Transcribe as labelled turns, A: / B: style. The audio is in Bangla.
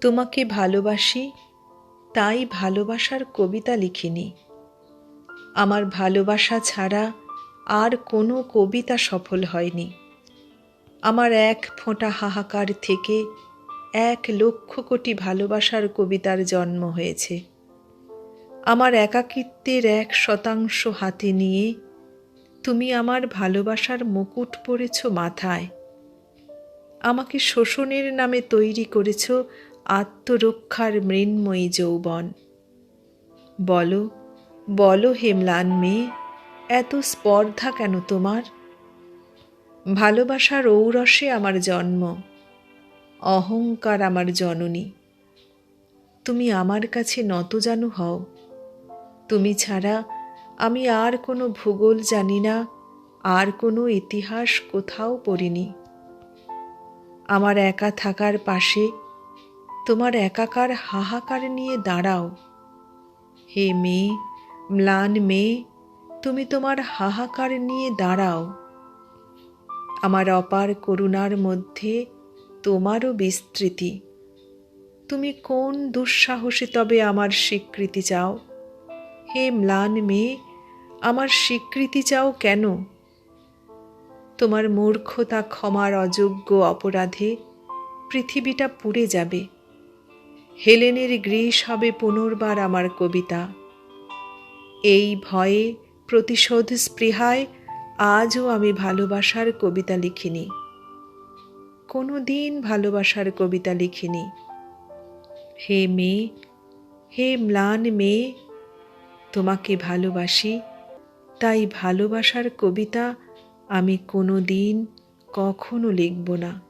A: তোমাকে ভালোবাসি, তাই ভালোবাসার কবিতা লিখিনি। আমার ভালোবাসা ছাড়া আর কোনো কবিতা সফল হয়নি। আমার এক ফোঁটা হাহাকার থেকে এক লক্ষ কোটি ভালোবাসার কবিতার জন্ম হয়েছে। আমার একাকিত্বের এক শতাংশ হাতে নিয়ে তুমি আমার ভালোবাসার মুকুট পরেছ মাথায়। আমাকে শোষণের নামে তৈরি করেছ আত্মরক্ষার মৃন্ময়ী যৌবন। বলো বলো হেমলান মেয়ে, এত স্পর্ধা কেন তোমার? ভালোবাসার ঔরসে আমার জন্ম, অহংকার আমার জননী। তুমি আমার কাছে নতজানু হও। তুমি ছাড়া আমি আর কোনো ভূগোল জানি না, আর কোনো ইতিহাস কোথাও পড়িনি। আমার একা থাকার পাশে তোমার একাকার হাহাকার নিয়ে দাঁড়াও। হে মেয়ে, ম্লান মেয়ে, তুমি তোমার হাহাকার নিয়ে দাঁড়াও। আমার অপার করুণার মধ্যে তোমারও বিস্তৃতি। তুমি কোন দুঃসাহসে তবে আমার স্বীকৃতি চাও? হে ম্লান মেয়ে, আমার স্বীকৃতি চাও কেন? তোমার মূর্খতা ক্ষমার অযোগ্য অপরাধে পৃথিবীটা পুড়ে যাবে। হেলেনের গ্রীষ হবে পুনর্বার আমার কবিতা। এই ভয়ে, প্রতিশোধ স্পৃহায়, আজও আমি ভালোবাসার কবিতা লিখিনি। কোনো দিন ভালোবাসার কবিতা লিখিনি। হে মেয়ে, হে ম্লান মেয়ে, তোমাকে ভালোবাসি, তাই ভালোবাসার কবিতা আমি কোনো দিন কখনো লিখব না।